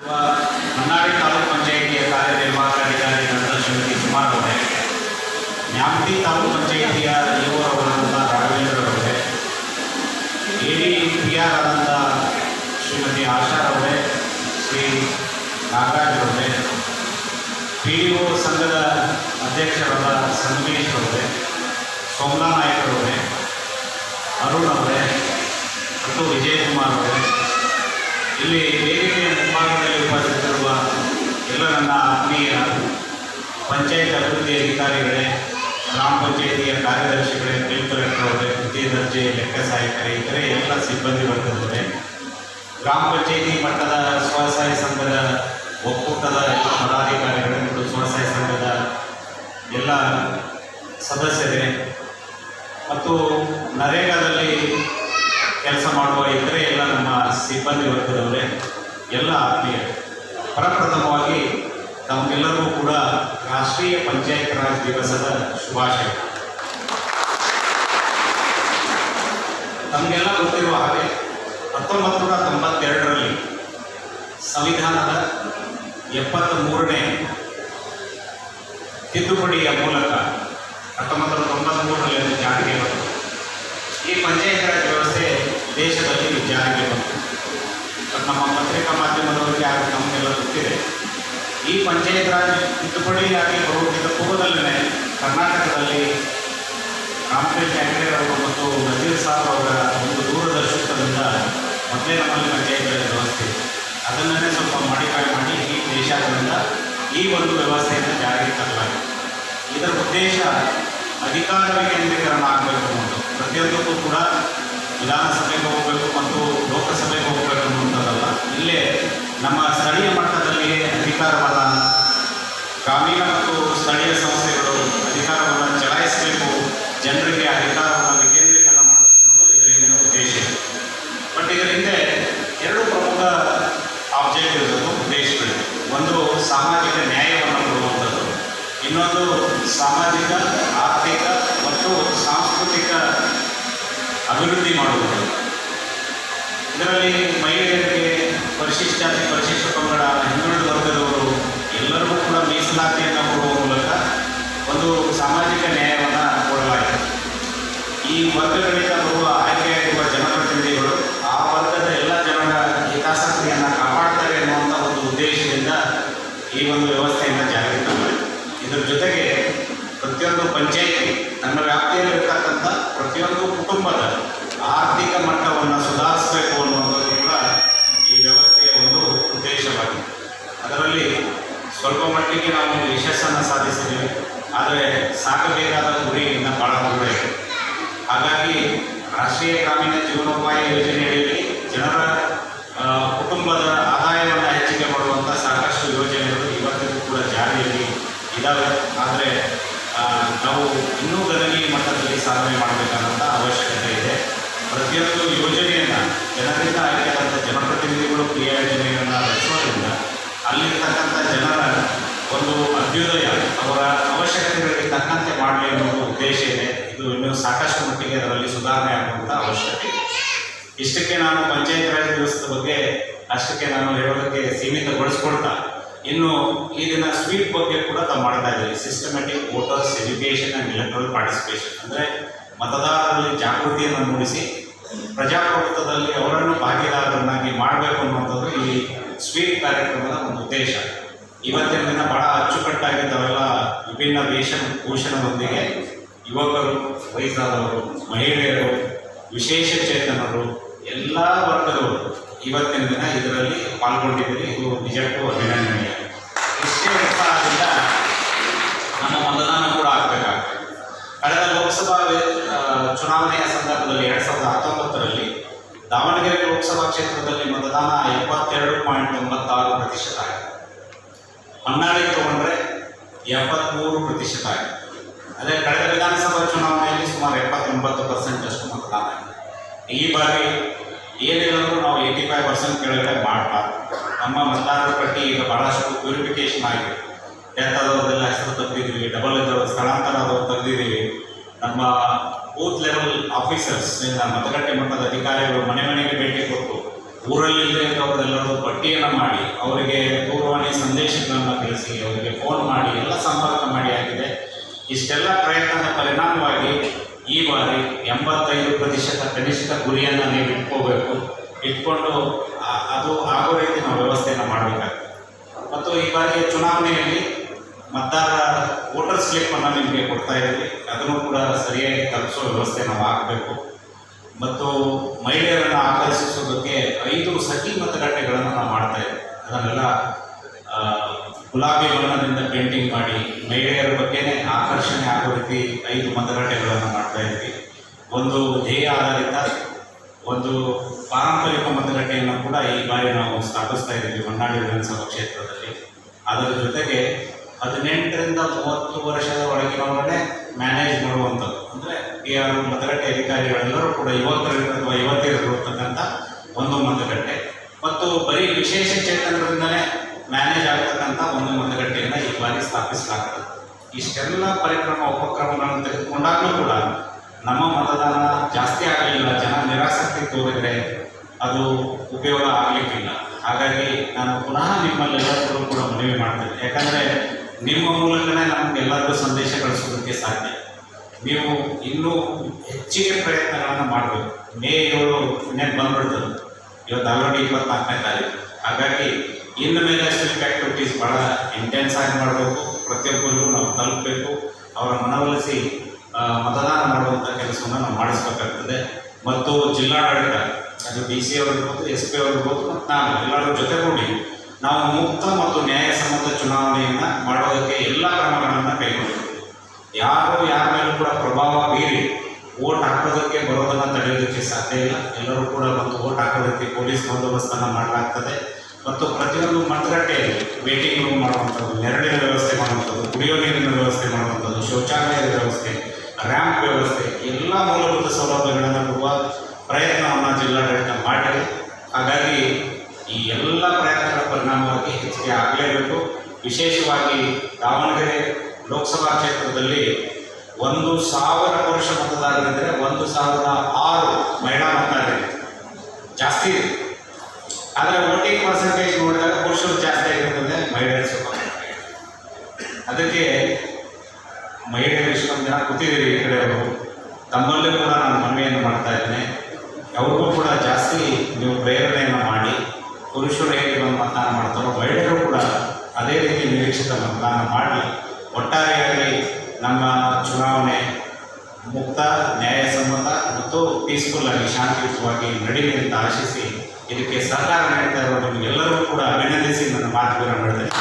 ಹೊನ್ನಾಳಿ ತಾಲೂಕು ಪಂಚಾಯಿತಿಯ ಕಾರ್ಯನಿರ್ವಾಹಕ ಅಧಿಕಾರಿ ಡಾಕ್ಟರ್ ಶ್ರೀಮತಿ ಸುಮಾರ್ ಅವರೇ ನ್ಯಾಮತಿ ತಾಲೂಕು ಪಂಚಾಯಿತಿಯ ಇಒ ಅವರಾದಂಥ ರಾಘವೇಂದ್ರ ಅವರೇ A D P R Shrimati Asha ಅವರೇ ಶ್ರೀ ನಾಗರಾಜ್ ಅವರೇ ಪಿ ಸಂಘದ ಅಧ್ಯಕ್ಷರಾದ ಸಂಗಮೇಶ್ ಅವರೇ ಸೋಮಲಾ ನಾಯಕ್ ಅವರೇ ಅರುಣ್ ಅವರೇ ಮತ್ತು ವಿಜಯಕುಮಾರ್ ಅವರೇ ಇಲ್ಲಿ ವೇದಿಕೆಯ ಮುಂಭಾಗದಲ್ಲಿ ಉಪಸ್ಥಿತರುವ ಎಲ್ಲ ನನ್ನ ಆತ್ಮೀಯ ಪಂಚಾಯತ್ ಅಭಿವೃದ್ಧಿ ಅಧಿಕಾರಿಗಳೇ, ಗ್ರಾಮ ಪಂಚಾಯಿತಿಯ ಕಾರ್ಯದರ್ಶಿಗಳೇ ಬಿಲ್ ಕಲೆಕ್ಟರ್ ಅವರೇ ದ್ವಿತೀಯ ದರ್ಜೆ, ಲೆಕ್ಕ ಸಹಾಯಕರೇ ಇತರೆ ಎಲ್ಲ ಸಿಬ್ಬಂದಿ ವರ್ಗದವರೇ, ಗ್ರಾಮ ಪಂಚಾಯಿತಿ ಮಟ್ಟದ ಸ್ವಸಹಾಯ ಸಂಘದ ಒಕ್ಕೂಟದ ಎಲ್ಲ ಪದಾಧಿಕಾರಿಗಳೇ ಮತ್ತು ಸ್ವಸಹಾಯ ಸಂಘದ ಎಲ್ಲ ಸದಸ್ಯರೇ, ಮತ್ತು ನರೇಗಾದಲ್ಲಿ ಕೆಲಸ ಮಾಡುವ ಇತರೆ ಎಲ್ಲ ನಮ್ಮ ಸಿಬ್ಬಂದಿ ವರ್ಗದವರೇ, ಎಲ್ಲ ಆತ್ಮೀಯ, ಪ್ರಪ್ರಥಮವಾಗಿ ತಮಗೆಲ್ಲರಿಗೂ ಕೂಡ ರಾಷ್ಟ್ರೀಯ ಪಂಚಾಯತ್ ರಾಜ್ ದಿವಸದ ಶುಭಾಶಯ. ತಮಗೆಲ್ಲ ಗೊತ್ತಿರುವ ಹಾಗೆ ಹತ್ತೊಂಬತ್ತು ನೂರ ತೊಂಬತ್ತೆರಡರಲ್ಲಿ ಸಂವಿಧಾನದ ಎಪ್ಪತ್ತ ಮೂರನೇ ತಿದ್ದುಪಡಿಯ ಮೂಲಕ ಹತ್ತೊಂಬತ್ತು ನೂರ ತೊಂಬತ್ತ್ಮೂರರಲ್ಲಿ ಜಾರಿಗೆ ಬಂತು. ಈ ಪಂಚಾಯತ್ ರಾಜ್ ವ್ಯವಸ್ಥೆ ದೇಶದಲ್ಲಿ ಜಾರಿಗೆ ಬಂತು ನಮ್ಮ ಪತ್ರಿಕಾ ಮಾಧ್ಯಮದವರಿಗೆ ಆಗ ನಮಗೆಲ್ಲ ಗೊತ್ತಿದೆ, ಈ ಪಂಚಾಯತ್ ರಾಜ್ ತಿದ್ದುಪಡಿಯಾಗಿ ಬರುವುದಕ್ಕಿಂತ ಪೂರ್ವದಲ್ಲೇ ಕರ್ನಾಟಕದಲ್ಲಿ ರಾಮಕೃಷ್ಣ ಹೆಗಡೆ ಅವರು ಮತ್ತು ನಜೀರ್ ಸಾಬ್ ಅವರ ಒಂದು ದೂರದರ್ಶಕದಿಂದ ಮೊದಲೇ ನಮ್ಮಲ್ಲಿ ಪಂಚಾಯತ್ ರಾಜ್ ವ್ಯವಸ್ಥೆ ಅದನ್ನೇ ಸ್ವಲ್ಪ ಮಾಡಿಫೈ ಮಾಡಿ ಈ ದೇಶಾದ್ಯಂತ ಈ ಒಂದು ವ್ಯವಸ್ಥೆಯನ್ನು ಜಾರಿಗೆ ತರಲಾಗಿದೆ. ಇದರ ಉದ್ದೇಶ ಅಧಿಕಾರ ವಿಕೇಂದ್ರೀಕರಣ ಆಗಬೇಕು ಅನ್ನೋದು. ಪ್ರತಿಯೊಂದಕ್ಕೂ ಕೂಡ ವಿಧಾನಸಭೆಗೆ ಹೋಗಬೇಕು ಮತ್ತು ಲೋಕಸಭೆಗೆ ಹೋಗಬೇಕು ಅನ್ನುವಂಥದ್ದಲ್ಲ ಇಲ್ಲೇ ನಮ್ಮ ಸ್ಥಳೀಯ ಮಟ್ಟದಲ್ಲಿಯೇ ಅಧಿಕಾರವನ್ನು ಗ್ರಾಮೀಣ ಮತ್ತು ಸ್ಥಳೀಯ ಸಂಸ್ಥೆಗಳು ಅಧಿಕಾರವನ್ನು ಚಲಾಯಿಸಬೇಕು, ಜನರಿಗೆ ಅಧಿಕಾರವನ್ನು ವಿಕೇಂದ್ರೀಕರಣ ಮಾಡಬೇಕು ಅನ್ನೋದು ಉದ್ದೇಶ. ಬಟ್ ಇದರ ಹಿಂದೆ ಎರಡು ಪ್ರಮುಖ ಆಬ್ಜೆಕ್ಟಿವ್ಸ್ ಇರೋದು ಉದ್ದೇಶಗಳಿವೆ ಒಂದು ಸಾಮಾಜಿಕ ನ್ಯಾಯವನ್ನು ಕೊಡುವಂಥದ್ದು. ಇನ್ನೊಂದು ಸಾಮಾಜಿಕ, ಆರ್ಥಿಕ ಮತ್ತು ಸಾಂಸ್ಕೃತಿಕ ಅಭಿವೃದ್ಧಿ ಮಾಡುವುದು. ಇದರಲ್ಲಿ ಮಹಿಳೆಯರಿಗೆ ಪರಿಶಿಷ್ಟ ಪರಿಶಿಷ್ಟ ಪಂಗಡ, ಹಿಂದುಳಿದ ವರ್ಗದವರು ಎಲ್ಲರಿಗೂ ಕೂಡ ಮೀಸಲಾತಿಯನ್ನು ಕೊಡುವ ಮೂಲಕ ಒಂದು ಸಾಮಾಜಿಕ ನ್ಯಾಯವನ್ನು ಕೊಡಲಾಗಿದೆ. ಈ ವರ್ಗಗಳಿಂದ ಬರುವ ಆಯ್ಕೆಯಾಗಿರುವ ಜನಪ್ರತಿನಿಧಿಗಳು ಆ ವರ್ಗದ ಎಲ್ಲ ಜನರ ಹಿತಾಸಕ್ತಿಯನ್ನು ಕಾಪಾಡ್ತಾರೆ ಅನ್ನುವಂಥ ಒಂದು ಉದ್ದೇಶದಿಂದ ಈ ಒಂದು ವ್ಯವಸ್ಥೆಯನ್ನು ಜಾರಿಗೆ ತಂದಿದೆ. ಇದರ ಜೊತೆಗೆ ಪ್ರತಿಯೊಂದು ಪಂಚಾಯಿತಿ ತನ್ನ ವ್ಯಾಪ್ತಿಯಲ್ಲಿರ್ತಕ್ಕಂಥ ಪ್ರತಿಯೊಂದು ಕುಟುಂಬದ ಆರ್ಥಿಕ ಮಟ್ಟವನ್ನು ಸುಧಾರಿಸಬೇಕು ಅನ್ನುವಂಥದ್ದು ಕೂಡ ಈ ವ್ಯವಸ್ಥೆಯ ಒಂದು ಉದ್ದೇಶವಾಗಿದೆ. ಅದರಲ್ಲಿ ಸ್ವಲ್ಪ ಮಟ್ಟಿಗೆ ನಾವು ಯಶಸ್ಸನ್ನು ಸಾಧಿಸಿದ್ದೇವೆ. ಆದರೆ ಸಾಕಬೇಕಾದ ಗುರಿಯಿಂದ ಭಾಳ ದೂರ ಇದೆ. ಹಾಗಾಗಿ ರಾಷ್ಟ್ರೀಯ ಗ್ರಾಮೀಣ ಜೀವನೋಪಾಯ ಯೋಜನೆಯಲ್ಲಿ ಜನರ ಕುಟುಂಬದ ಆದಾಯವನ್ನು ಹೆಚ್ಚಿಗೆ ಮಾಡುವಂಥ ಸಾಕಷ್ಟು ಯೋಜನೆಗಳು ಇವತ್ತಿಗೂ ಕೂಡ ಜಾರಿಯಲ್ಲಿ ಇದ್ದಾವೆ ಆದರೆ ನಾವು ಇನ್ನೂ ಗಣನೀಯ ಮಟ್ಟದಲ್ಲಿ ಸಾಧನೆ ಮಾಡಬೇಕಾದಂಥ ಅವಶ್ಯಕತೆ ಇದೆ ಪ್ರತಿಯೊಂದು ಯೋಜನೆಯನ್ನು ಜನರಿಂದ ಆಯ್ಕೆಯಾದಂಥ ಜನಪ್ರತಿನಿಧಿಗಳು ಕ್ರಿಯಾ ಯೋಜನೆಯನ್ನು ರಚಿಸೋದ್ರಿಂದ ಅಲ್ಲಿರ್ತಕ್ಕಂಥ ಜನರ ಅಭ್ಯುದಯ ಅವರ ಅವಶ್ಯಕತೆಗಳಿಗೆ ತಕ್ಕಂತೆ ಮಾಡಲಿ ಅನ್ನೋ ಉದ್ದೇಶ ಇದೆ. ಇದು ಇನ್ನೂ ಸಾಕಷ್ಟು ಮಟ್ಟಿಗೆ ಅದರಲ್ಲಿ ಸುಧಾರಣೆ ಆಗುವಂಥ ಅವಶ್ಯಕತೆ ಇಷ್ಟಕ್ಕೆ ನಾನು ಪಂಚಾಯತ್ ರಾಜ್ ದಿವಸದ ಬಗ್ಗೆ ಅಷ್ಟಕ್ಕೆ ನಾನು ಹೇಳೋದಕ್ಕೆ ಸೀಮಿತಗೊಳಿಸ್ಕೊಳ್ತಾ, ಇನ್ನು ಈ ದಿನ ಸ್ವೀಪ್ ಬಗ್ಗೆ ಕೂಡ ತಾವು ಮಾಡ್ತಾ ಇದ್ದೀವಿ. Systematic voters education and electoral participation ಅಂದರೆ ಮತದಾರರಲ್ಲಿ ಜಾಗೃತಿಯನ್ನು ಮೂಡಿಸಿ, ಪ್ರಜಾಪ್ರಭುತ್ವದಲ್ಲಿ ಅವರನ್ನು ಭಾಗಿದಾರರನ್ನಾಗಿ ಮಾಡಬೇಕು ಅನ್ನುವಂಥದ್ದು ಈ ಸ್ವೀಪ್ ಕಾರ್ಯಕ್ರಮದ ಒಂದು ಉದ್ದೇಶ. ಇವತ್ತಿನ ದಿನ ಬಹಳ ಅಚ್ಚುಕಟ್ಟಾಗಿ ವಿಭಿನ್ನ ವಿಭಿನ್ನ ವೇಷಭೂಷಣದೊಂದಿಗೆ ಯುವಕರು, ವಯಸ್ಸಾದವರು, ಮಹಿಳೆಯರು, ವಿಶೇಷ ಚೇತನರು, ಎಲ್ಲ ವರ್ಗದವರು ಇವತ್ತಿನ ದಿನ ಇದರಲ್ಲಿ ಪಾಲ್ಗೊಂಡಿದ್ದೀರಿ. ಇದು ನಿಜಕ್ಕೂ ಅಭಿನಂದನೀಯ. ಇಷ್ಟೇ ಉತ್ಸಾಹದಿಂದ ನಮ್ಮ ಮತದಾನ ಕೂಡ ಆಗಬೇಕಾಗ್ತದೆ. ಕಳೆದ ಲೋಕಸಭಾ ಚುನಾವಣೆಯ ಸಂದರ್ಭದಲ್ಲಿ ಎರಡು ಸಾವಿರದ ಹತ್ತೊಂಬತ್ತರಲ್ಲಿ ದಾವಣಗೆರೆ ಲೋಕಸಭಾ ಕ್ಷೇತ್ರದಲ್ಲಿ ಮತದಾನ ಎಪ್ಪತ್ತೆರಡು ಪಾಯಿಂಟ್ ಒಂಬತ್ತಾರು ಪ್ರತಿಶತ ಆಗಿದೆ ಹೊನ್ನಾಳಿ ತಗೊಂಡ್ರೆ ಎಪ್ಪತ್ತ್ಮೂರು ಪ್ರತಿಶತ ಆಗಿದೆ. ಅದೇ ಕಳೆದ ವಿಧಾನಸಭಾ ಚುನಾವಣೆಯಲ್ಲಿ ಸುಮಾರು ಎಪ್ಪತ್ತೊಂಬತ್ತು ಪರ್ಸೆಂಟ್ ಅಷ್ಟು ಮತದಾನ ಆಗಿದೆ. ಈ ಬಾರಿ ಏನಿರೋದು ನಾವು ಏಯ್ಟಿ ಫೈವ್ ಪರ್ಸೆಂಟ್ ಕೆಳಗಡೆ ಮಾಡಬಾರ್ದು. ನಮ್ಮ ಮತದಾರರ ಪಟ್ಟಿ ಈಗ ಭಾಳಷ್ಟು ಪ್ಯೂರಿಫಿಕೇಶನ್ ಆಗಿದೆ. ಡೆತ್ ಆದವ್ರದ್ದೆಲ್ಲ ಹೆಸರು ತೆಗೆದಿದ್ದೀವಿ ಡಬಲ್ ಇದ್ದವರು ಸ್ಥಳಾಂತರ ಆದವ್ರು ತೆಗೆದಿದ್ದೀವಿ. ನಮ್ಮ ಬೂತ್ ಲೆವೆಲ್ ಆಫೀಸರ್ಸ್ ಮತಗಟ್ಟೆ ಮಟ್ಟದ ಅಧಿಕಾರಿಗಳು ಮನೆ ಮನೆಗೆ ಭೇಟಿ ಕೊಟ್ಟು ಊರಲ್ಲಿಲ್ಲದೆ ಇದ್ದವರೆಲ್ಲರೂ ಪಟ್ಟಿಯನ್ನು ಮಾಡಿ, ಅವರಿಗೆ ದೂರವಾಣಿ ಸಂದೇಶಗಳನ್ನು ಕಳಿಸಿ, ಅವರಿಗೆ ಫೋನ್ ಮಾಡಿ, ಎಲ್ಲ ಸಂಪರ್ಕ ಮಾಡಿ ಆಗಿದೆ ಇಷ್ಟೆಲ್ಲ ಪ್ರಯತ್ನದ ಪರಿಣಾಮವಾಗಿ ಈ ಬಾರಿ ಎಂಬತ್ತೈದು ಪ್ರತಿಶತ ಕನಿಷ್ಠ ಗುರಿಯನ್ನು ನೀವು ಇಟ್ಕೋಬೇಕು. ಇಟ್ಕೊಂಡು ಅದು ಆಗೋ ರೀತಿ ನಾವು ವ್ಯವಸ್ಥೆಯನ್ನು ಮಾಡಬೇಕಾಗ್ತದೆ ಮತ್ತು ಈ ಬಾರಿಯ ಚುನಾವಣೆಯಲ್ಲಿ ಮತದಾರ ವೋಟರ್ ಸ್ಲಿಪ್ಪನ್ನು ನಿಮಗೆ ಕೊಡ್ತಾ ಇದ್ದೀವಿ. ಅದನ್ನು ಕೂಡ ಸರಿಯಾಗಿ ತಲುಪಿಸೋ ವ್ಯವಸ್ಥೆ ನಾವು ಆಗಬೇಕು ಮತ್ತು ಮಹಿಳೆಯರನ್ನು ಆಕರ್ಷಿಸೋದಕ್ಕೆ ಐದು ಸಖಿ ಮತಗಟ್ಟೆಗಳನ್ನು ನಾವು ಮಾಡ್ತಾ ಇದ್ದೀವಿ. ಅದನ್ನೆಲ್ಲ ಗುಲಾಬಿ ಬಣ್ಣದಿಂದ ಪೇಂಟಿಂಗ್ ಮಾಡಿ ಮಹಿಳೆಯರ ಬಗ್ಗೆನೇ ಆಕರ್ಷಣೆ ಆಗೋ ರೀತಿ ಐದು ಮತಗಟ್ಟೆಗಳನ್ನು ಮಾಡ್ತಾ ಇದ್ವಿ ಒಂದು ಧ್ಯೇಯ ಆಧಾರಿತ, ಒಂದು ಪಾರಂಪರಿಕ ಮತಗಟ್ಟೆಯನ್ನು ಕೂಡ ಈ ಬಾರಿ ನಾವು ಸ್ಥಾಪಿಸ್ತಾ ಇದ್ದೀವಿ ಹೊನ್ನಾಳಿ ವಿಧಾನಸಭಾ ಕ್ಷೇತ್ರದಲ್ಲಿ. ಅದರ ಜೊತೆಗೆ ಹದಿನೆಂಟರಿಂದ ಮೂವತ್ತು ವರ್ಷದ ಒಳಗಿನವರನ್ನೇ ಮ್ಯಾನೇಜ್ ಮಾಡುವಂಥದ್ದು. ಅಂದರೆ ಯಾರು ಮತಗಟ್ಟೆ ಅಧಿಕಾರಿಗಳೆಲ್ಲರೂ ಕೂಡ ಯುವಕರು ಅಥವಾ ಯುವತಿಯರು ಇರ್ತಕ್ಕಂಥ ಒಂದು ಮತಗಟ್ಟೆ. ಮತ್ತು ಬರೀ ವಿಶೇಷ ಚೇತನರಿಂದಲೇ ಮ್ಯಾನೇಜ್ ಆಗತಕ್ಕಂಥ ಒಂದು ಮತಗಟ್ಟೆಯನ್ನು ಈ ಬಾರಿ ಸ್ಥಾಪಿಸಲಾಗ್ತದೆ ಇಷ್ಟೆಲ್ಲ ಪರಿಕ್ರಮ, ಉಪಕ್ರಮಗಳನ್ನು ತೆಗೆದುಕೊಂಡಾಗಲೂ ಕೂಡ ನಮ್ಮ ಮತದಾನ ಜಾಸ್ತಿ ಆಗಲಿಲ್ಲ. ಜನ ನಿರಾಸಕ್ತಿ ತೋರಿದರೆ ಅದು ಉಪಯೋಗ ಆಗಲಿಕ್ಕಿಲ್ಲ. ಹಾಗಾಗಿ ನಾನು ಪುನಃ ನಿಮ್ಮಲ್ಲೆಲ್ಲರೂ ಕೂಡ ಮನವಿ ಮಾಡ್ತೇನೆ. ಯಾಕಂದರೆ ನಿಮ್ಮ ಮೂಲಕನೇ ನಮಗೆಲ್ಲರಿಗೂ ಸಂದೇಶ ಕಳಿಸೋದಕ್ಕೆ ಸಾಧ್ಯ. ನೀವು ಇನ್ನೂ ಹೆಚ್ಚಿಗೆ ಪ್ರಯತ್ನಗಳನ್ನು ಮಾಡಬೇಕು. ಮೇ ಏಳು ಇನ್ನೇನು ಬಂದ್ಬಿಡ್ತದೆ. ಇವತ್ತು ಆಲ್ರೆಡಿ ಇಪ್ಪತ್ನಾಲ್ಕನೇ ತಾರೀಕು. ಹಾಗಾಗಿ ಇನ್ನು ಮೇಲೆ ಸ್ಟಿಕ್ ಆ್ಯಕ್ಟಿವಿಟೀಸ್ ಭಾಳ ಇಂಟೆನ್ಸ್ ಆಗಿ ಮಾಡಬೇಕು. ಪ್ರತಿಯೊಬ್ಬರಿಗೂ ನಾವು ತಲುಪಬೇಕು. ಅವರ ಮನವೊಲಿಸಿ ಮತದಾನ ಮಾಡುವಂಥ ಕೆಲಸವನ್ನು ನಾವು ಮಾಡಿಸ್ಬೇಕಾಗ್ತದೆ. ಮತ್ತು ಜಿಲ್ಲಾಡಳಿತ, ಅದು ಡಿ ಸಿ ಅವರಿರ್ಬೋದು, ಎಸ್ ಪಿ ಅವರಿರ್ಬೋದು, ಮತ್ತು ನಾನು ಎಲ್ಲರ ಜೊತೆಗೂಡಿ ನಾವು ಮುಕ್ತ ಮತ್ತು ನ್ಯಾಯಸಮ್ಮತ ಚುನಾವಣೆಯನ್ನು ಮಾಡೋದಕ್ಕೆ ಎಲ್ಲ ಕ್ರಮಗಳನ್ನು ಕೈಗೊಳ್ಳಬೇಕು ಯಾರು ಯಾರ ಮೇಲೂ ಕೂಡ ಪ್ರಭಾವ ಬೀರಿ ಓಟ್ ಹಾಕೋದಕ್ಕೆ ಬರೋದನ್ನು ತಡೆಯೋದಕ್ಕೆ ಸಾಧ್ಯ ಇಲ್ಲ. ಎಲ್ಲರೂ ಕೂಡ ಬಂದು ಓಟ್ ಹಾಕೋದಕ್ಕೆ ಪೊಲೀಸ್ ಬಂದೋಬಸ್ತನ್ನು ಮಾಡಲಾಗ್ತದೆ. ಮತ್ತು ಪ್ರತಿಯೊಂದು ಮತಗಟ್ಟೆಯಲ್ಲಿ ವೇಟಿಂಗ್ ರೂಮ್ ಮಾಡುವಂಥದ್ದು, ನೆರಳಿನ ವ್ಯವಸ್ಥೆ ಮಾಡುವಂಥದ್ದು, ಕುಡಿಯೋ ನೀರಿನ ವ್ಯವಸ್ಥೆ ಮಾಡುವಂಥದ್ದು, ಶೌಚಾಲಯದ ವ್ಯವಸ್ಥೆ ರ್ಯಾಂಪ್ ವ್ಯವಸ್ಥೆ, ಎಲ್ಲ ಮೂಲಭೂತ ಸೌಲಭ್ಯಗಳನ್ನು ಕೊಡುವ ಪ್ರಯತ್ನವನ್ನು ಜಿಲ್ಲಾಡಳಿತ ಮಾಡಿದೆ. ಹಾಗಾಗಿ ಈ ಎಲ್ಲ ಪ್ರಯತ್ನಗಳ ಪರಿಣಾಮವಾಗಿ ಹೆಚ್ಚಿಗೆ ಆಗಲೇಬೇಕು. ವಿಶೇಷವಾಗಿ ದಾವಣಗೆರೆ ಲೋಕಸಭಾ ಕ್ಷೇತ್ರದಲ್ಲಿ ಒಂದು ಸಾವಿರ ಪುರುಷ ಮತದಾರರಿದ್ದರೆ ಒಂದು ಸಾವಿರದ ಆರು ಮಹಿಳಾ ಮತದಾರರಿದೆ ಜಾಸ್ತಿ ಇದೆ. ಆದರೆ ವೋಟಿಂಗ್ ಪರ್ಸೆಂಟೇಜ್ ನೋಡಿದಾಗ ಪುರುಷರು ಜಾಸ್ತಿ ಆಗಿರ್ತದೆ ಮಹಿಳೆಯರು ಸ್ವಲ್ಪ ಅದಕ್ಕೆ ಮಹಿಳೆಯರು ಇಷ್ಟೊಂದು ಜನ ಕೂತಿದ್ದೀರಿ ಈ ಕಡೆಯವರು ತಮ್ಮಲ್ಲೂ ಕೂಡ ನಾನು ಮನವಿಯನ್ನು ಮಾಡ್ತಾ ಇದ್ದೇನೆ. ಅವ್ರಿಗೂ ಕೂಡ ಜಾಸ್ತಿ ನೀವು ಪ್ರೇರಣೆಯನ್ನು ಮಾಡಿ. ಪುರುಷರು ಹೇಗೆ ಬಂದು ಮತದಾನ ಮಾಡ್ತಾರೋ, ಮಹಿಳೆಯರು ಕೂಡ ಅದೇ ರೀತಿ ನಿರೀಕ್ಷಿತ ಮತದಾನ ಮಾಡಿ, ಒಟ್ಟಾರೆಯಾಗಿ ನಮ್ಮ ಚುನಾವಣೆ ಮುಕ್ತ, ನ್ಯಾಯಸಮ್ಮತ ಮತ್ತು ಪೀಸ್ಫುಲ್ ಆಗಿ, ಶಾಂತಿಯುತವಾಗಿ ನಡೀಲಿ ಅಂತ ಆಶಿಸಿ ಇದಕ್ಕೆ ಸಹಕಾರ ನೀಡ್ತಾ ಇರೋ ನಿಮಗೆಲ್ಲರೂ ಕೂಡ ಅಭಿನಂದಿಸಿ ನನ್ನ ಮಾತುಗಳನ್ನು ನಡೆದ